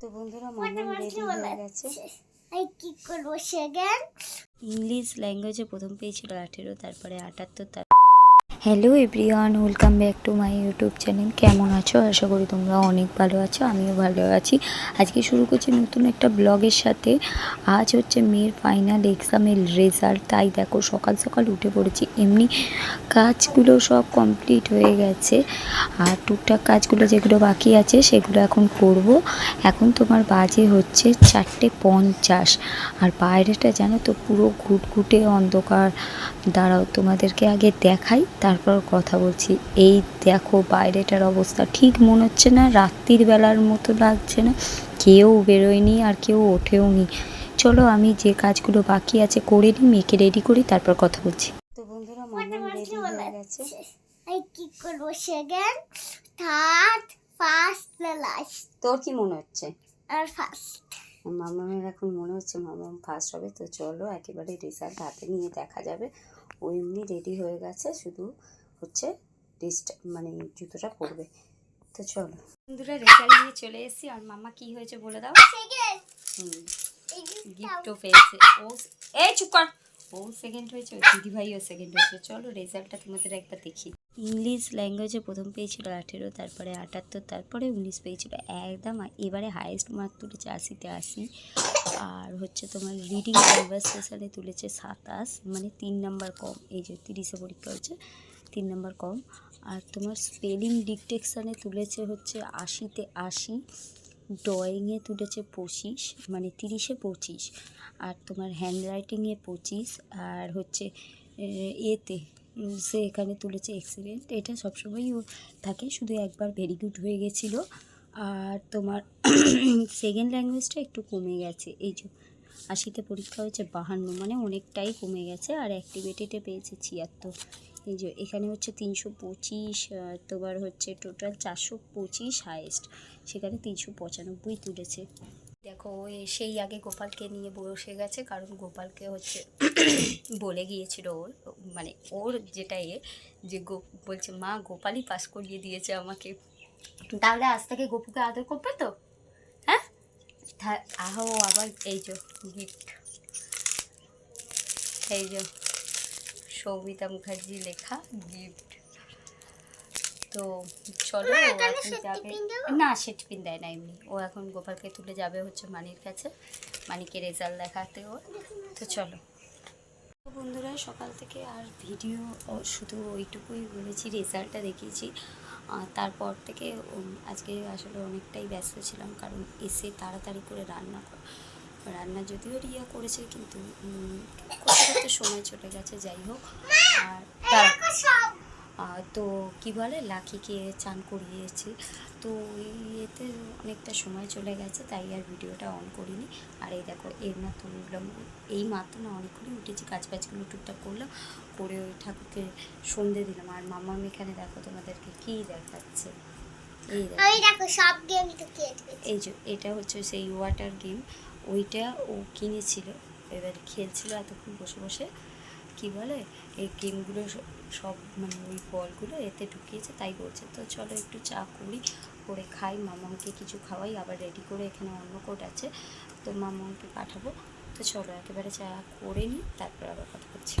তো বন্ধুরা মামাম রেডি হয়ে গেছে। কি করব সেকেন্ড ইংলিশ ল্যাঙ্গুয়েজে প্রথম পেয়েছিল আঠেরো তারপরে আটাত্তর তার hello everyone welcome back to my YouTube channel কেমন আছো? আশা করি তোমরা অনেক ভালো আছো, আমিও ভালো আছি। আজকে শুরু করছি নতুন একটা ব্লগের সাথে। আজ হচ্ছে মেয়ের ফাইনাল এক্সামের রেজাল্ট তাই দেখো সকাল সকাল উঠে পড়েছি। এমনি কাজগুলো সব কমপ্লিট হয়ে গেছে। আর টুকটাক কাজগুলো যেগুলো বাকি আছে, সেগুলো এখন করব। এখন তোমার বাজে হচ্ছে চারটে পঞ্চাশ। আর বাইরেটা জানো তো পুরো ঘুটঘুটে অন্ধকার। দাঁড়াও তোমাদেরকে আগে দেখাই তারপর কথা বলছি এই দেখো বাইরেটার অবস্থা। ঠিক মনে হচ্ছে না রাত্রির বেলার মতো লাগছে না। কেউ বেরোয়নি আর কেউ ওঠেও নি। চলো আমি যে কাজগুলো বাকি আছে করে নিই মেয়েকে রেডি করি তারপর কথা বলছি। তো বন্ধুরা রেডি হয়ে গেছে। এই কি করব সেকেন্ড থার্ড ফার্স্ট লাস্ট? তোর কি মনে হচ্ছে? আর ফার্স্ট। মামামের এখন মনে হচ্ছে মামাম ফার্স্ট হবে তো চলো একেবারে রেজাল্ট হাতে নিয়ে দেখা যাবে। ও এমনি রেডি হয়ে গেছে শুধু হচ্ছে রিস্ট মানে জুতোটা পরবে। তো চলো। বন্ধুরা রেজাল্ট নিয়ে চলে এসেছি। আর মামা কি হয়েছে বলে দাও। হুম গিফটও পেয়েছে। ও এই চুপ কর। ও সেকেন্ড হয়েছে ওর ভাইও সেকেন্ড হয়েছে। চলো রেজাল্টটা তোমাদের একবার দেখি। ইংলিশ ল্যাঙ্গুয়েজে প্রথম পেয়েছিল আঠেরো, তারপরে আটাত্তর, তারপরে উনিশ পেয়েছিল একদম এবারে হায়েস্ট মার্ক তুলেছে আশিতে আশি। আর হচ্ছে তোমার রিডিং কনভারসেশনে তুলেছে সাতাশ মানে তিন নাম্বার কম, এই যে তিরিশে পরীক্ষা হচ্ছে তিন নাম্বার কম। আর তোমার স্পেলিং ডিকটেকশানে তুলেছে হচ্ছে আশিতে আশি ড্রয়িংয়ে তুলেছে পঁচিশ মানে তিরিশে পঁচিশ আর তোমার হ্যান্ড রাইটিংয়ে পঁচিশ আর হচ্ছে এতে সে এখানে তুলেছে এক্সিলেন্ট এটা সবসময়ই থাকে, শুধু একবার ভেরি গুড হয়ে গেছিল, আর তোমার সেকেন্ড ল্যাঙ্গুয়েজটা একটু কমে গেছে। এই যে, আশিতে পরীক্ষা হয়েছে, বাহান্ন মানে অনেকটাই কমে গেছে, আর অ্যাক্টিভিটিতে পেয়েছে ছিয়াত্তর। এই যে এখানে হচ্ছে তিনশো পঁচিশ তোমার হচ্ছে টোটাল চারশো পঁচিশ হায়েস্ট সেখানে তিনশো পঁচানব্বই তুলেছে। দেখো ও সেই আগে গোপালকে নিয়ে বসে গেছে, কারণ গোপালকে হচ্ছে বলে গিয়েছিল ওর মানে ওর যেটা এ, যে গো, বলছে, মা, গোপালই পাস করিয়ে দিয়েছে আমাকে। তাহলে আজ থেকে গোপুকে আদর করবে তো? হ্যাঁ? আহো, আবার এই যে গিফট এই যে সৌমিতা মুখার্জি লেখা গিফট তো চলো ও এখন যাবে। না সেট পিন দেয় না এমনি। ও এখন গোপালকে তুলে যাবে হচ্ছে মানির কাছে। মানিকে রেজাল্ট দেখাতে ও। তো চলো। বন্ধুরা সকাল থেকে আর ভিডিও শুধু ওইটুকুই বলেছি রেজাল্টটা দেখিয়েছি। তারপর থেকে আজকে আসলে অনেকটাই ব্যস্ত ছিলাম কারণ এসে তাড়াতাড়ি করে রান্না কর রান্না যদিও রিয়া করেছে কিন্তু করতে করতে সময় চলে গেছে যাই হোক। আর তো কি বলে লাকিকে চান করিয়েছি। তো এই এতে অনেকটা সময় চলে গেছে তাই আর ভিডিওটা অন করিনি। আর এই দেখো এর না উঠলাম এই মাত্র না অনেকক্ষণই উঠেছি কাজ বাজগুলো টুকটাক করলাম করে ওই ঠাকুরকে সন্ধে দিলাম। আর মামাম এখানে দেখো তোমাদেরকে কি দেখাচ্ছে। এই দেখো। সব গেম তো এই যে এটা হচ্ছে সেই ওয়াটার গেম ওইটা ও কিনেছিল। এবার খেলছিল এতক্ষণ বসে বসে। কি বলে? এই গেমগুলো সব মানে ওই বলগুলো এতে ঢুকিয়েছে, তাই বলছে। তো চলো একটু চা করি, করে খাই। মামাকে কিছু খাওয়াই, আবার রেডি করে এখানে অন্য কোট আছে। তো মামাকে পাঠাবো। তো চলো একেবারে চা করে নিই, তারপর আবার কথা বলছি।